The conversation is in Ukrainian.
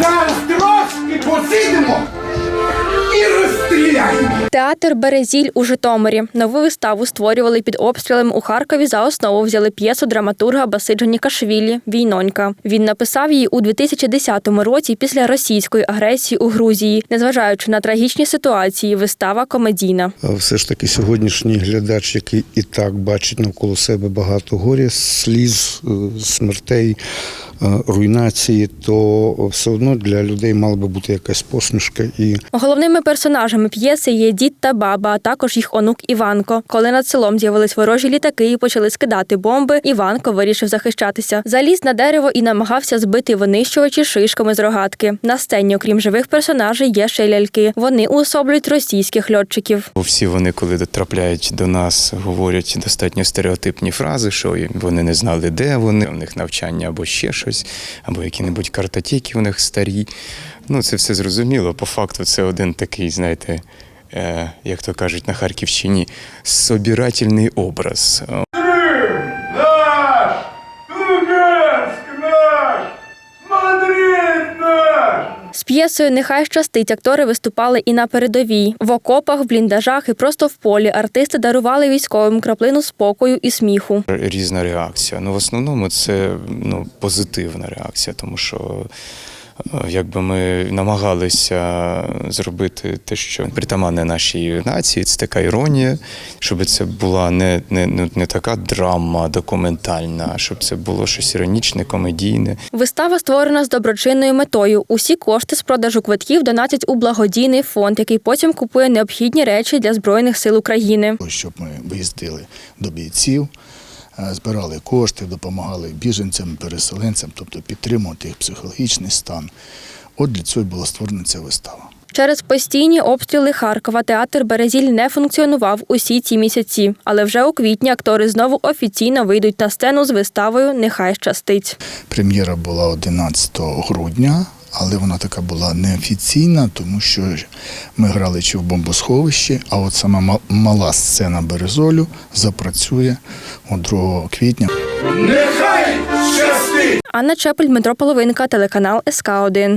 Зараз трошки посидимо і розстріляємо. Театр Березіль у Житомирі. Нову виставу створювали під обстрілами у Харкові. За основу взяли п'єсу драматурга Басиджа Нікашвілі Війнонька. Він написав її у 2010 році після російської агресії у Грузії. Незважаючи на трагічні ситуації, вистава комедійна. Все ж таки сьогоднішній глядач, який і так бачить навколо себе багато горя, сліз, е, смертей, руйнації, то все одно для людей мала би бути якась посмішка і Головними персонажами п'єси є дід та баба, а також їх онук Іванко. Коли над селом з'явились ворожі літаки і почали скидати бомби, Іванко вирішив захищатися. Заліз на дерево і намагався збити винищувачі шишками з рогатки. На сцені, окрім живих персонажей, є ще ляльки. Вони уособлюють російських льотчиків. Всі вони, коли дотрапляють до нас, говорять достатньо стереотипні фрази, що вони не знали, де вони, у них навчання або ще щось, або які-небудь картотеки у них старі. Ну, це все зрозуміло. По факту, це один такий, знаєте, е, як то кажуть на Харківщині, собирательний образ. З п'єсою Нехай щастить актори виступали і на передовій. В окопах, в бліндажах і просто в полі артисти дарували військовим краплину спокою і сміху. Різна реакція. Ну, в основному це ну, позитивна реакція, тому що якби ми намагалися зробити те, що притаманне нашій нації, це така іронія, щоб це була не, не, ну, не така драма документальна, щоб це було щось іронічне, комедійне. Вистава створена з доброчинною метою. Усі кошти з продажу квитків донатять у благодійний фонд, який потім купує необхідні речі для збройних сил України. щоб ми виїздили до бійців, е, збирали кошти, допомагали біженцям, переселенцям, тобто підтримувати їх психологічний стан. От для цього була створена ця вистава. Через постійні обстріли Харкова театр Березіль не функціонував усі ці місяці, але вже у квітні актори знову офіційно вийдуть на сцену з виставою Нехай щастить. Прем'єра була 11 грудня, але вона така була неофіційна, тому що ми грали чи в бомбосховищі, а от сама ма- мала сцена Березолю запрацює у 2 квітня. Нехай щастить! Анна Чепель, Дмитро Половинка, телеканал СК 1